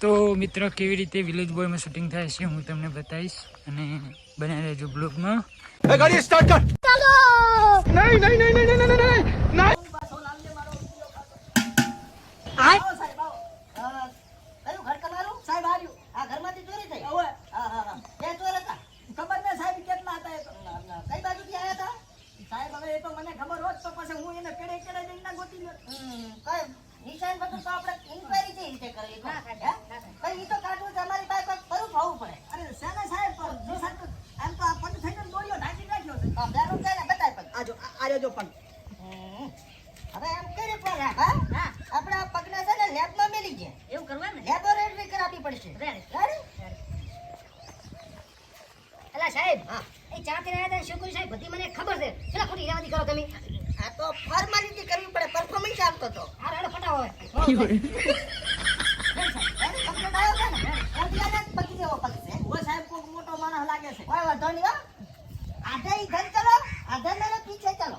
તો મિત્રો કેવી રીતે વિલેજ બોયમાં શૂટિંગ થાય છે હું તમને બતાવીશ અને બનાવી રહેજો બ્લોગમાં ગાડી સ્ટાર્ટ કર. નહીં નહીં નહીં નહીં નહીં નહીં નહીં નિશાન સાહેબ, તો? આપણે કયું જે રીતે કરવી આ રહ્યું. આ ઘરમાંથી ચોરી થઈ? હા, હા, હા. બે ચોર હતા? ના, ના. કઈ બાજુથી આયા હતા? હમ, કઈ નિશાન બધું તો આપણે inquiry કેવી રીતે કરવી? હે? કઈ ઈ તો કાઢવું છે, અમારી પાસે કોઈ proof હોવું પડે. હા, બેનું છે ને, હવે એમ કરી રીતના હા? આપણે આ છે ને લેબમાં મેલી ગયા. લેબોરેટરી કરાવવી પડશે. અલા સાહેબ હા. એ ચા પીને સાહેબ બધી મને ખબર છે. ચલા ખોટી ઈરાવતી કરો તમે. આ તો ફોર્માલિટી કરવી પડે પરફોર્મન્સ આપતો તો. આ રેડો ફટાવો Ready? Complete આવ્યો છે. કોઈ વાંધો નહીં આધે ઘર ચલો આધે પીછે ચલો.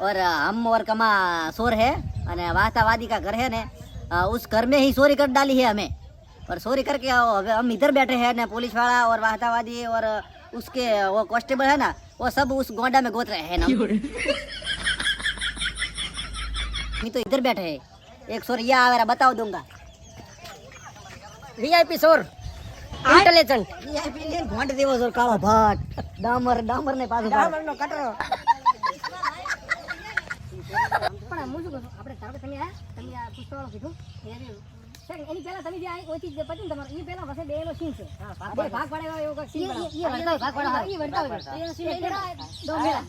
और अ, हम और कमा शोर है અને वास्तावादी का घर है ने अ, उस घर में ही चोरी कर डाली है हमें और चोरी करके अ, अब हम इधर बैठे हैं ने पुलिस वाला और वास्तावादी और अ, उसके वो कांस्टेबल है ना वो सब उस गोंडा में गोत रहे हैं ना मैं तो इधर बैठे हैं एक शोर ये आवेरा बताओ दूंगा वीआईपी शोर ઇન્ટેલિજન્ટ વીઆઈપી ને ભોંડ દેવો છો કાળો ભટ્ટ ડામર ડામર ને પાછું ડામર નો કટરો પણ હું શું કહું આપણે ધારો કે તમે આ તમે આ પુસ્તકો કીધું એની પહેલા તમે જે ઓછી જે પતી ને એ પહેલા વસે બે એનો સીન છે. ભાગ પાડે. એવો કોઈ સીન બનાવો. ભાગ પાડે એ વળતા હોય સીન તેરા દો મેરા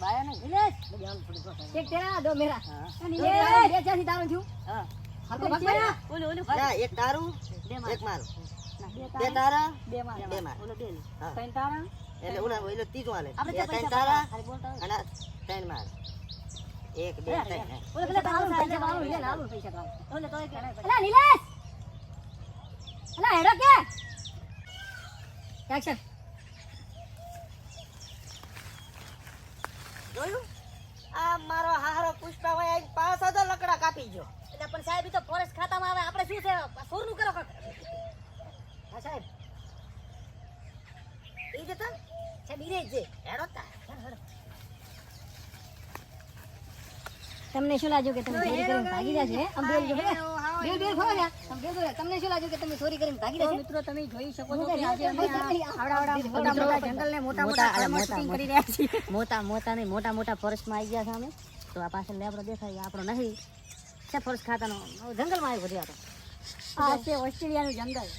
એક તેરા દો મેરા અને બે ચાથી તારું થયું. હરકો ભાગ. પાડ્યા ના, એક તારું એક મારું. બે તારા બે માર બે માર હા. ત્રણ તારા. એટલે ઓલા ઓલો ત્રીજું હાલે બે ત્રણ તારા. અને ત્રણ માર એક બે ત્રણ ઓલે પેલા તારું પૈસા વાળું લે લાવું પૈસા તારું. ઓલે તો એક અલા નિલેશ! અલા હેડો કે! એક્શન જોયું? આ મારો હારો પુષ્પા ભાઈ આઈને પાંચ હજાર લકડા કાપી ગયો. એટલે પણ સાહેબ એ તો ફોરેસ્ટ ખાતામાં આવે આપણે શું છે? સોરનું કરો હા સાહેબ. એ જતા સાહેબ જ. તા તમને શું લાગ્યું કે તમે ચોરી કરીને ભાગી જશે આમ બેલ જો બેલ બેલ ખોલો ને આમ બેલ તમને શું લાગ્યું કે તમે ચોરી કરીને ભાગી જશે મિત્રો તમે જોઈ શકો છો કે આજે અમે આવડા મોટા મોટા જંગલ ને મોટા મોટા ઘરમાં shooting કરી રહ્યા છીએ. મોટા મોટા નહીં મોટા મોટા ફોરેસ્ટમાં આવી ગયા છે અમે. તો આ પાછળ લેબડો દેખાય આપણો નહીં. છે ફોરેસ્ટ ખાતાનો જંગલમાં આવ્યો બધું આ છે ઓસ્ટ્રેલિયાનું જંગલ.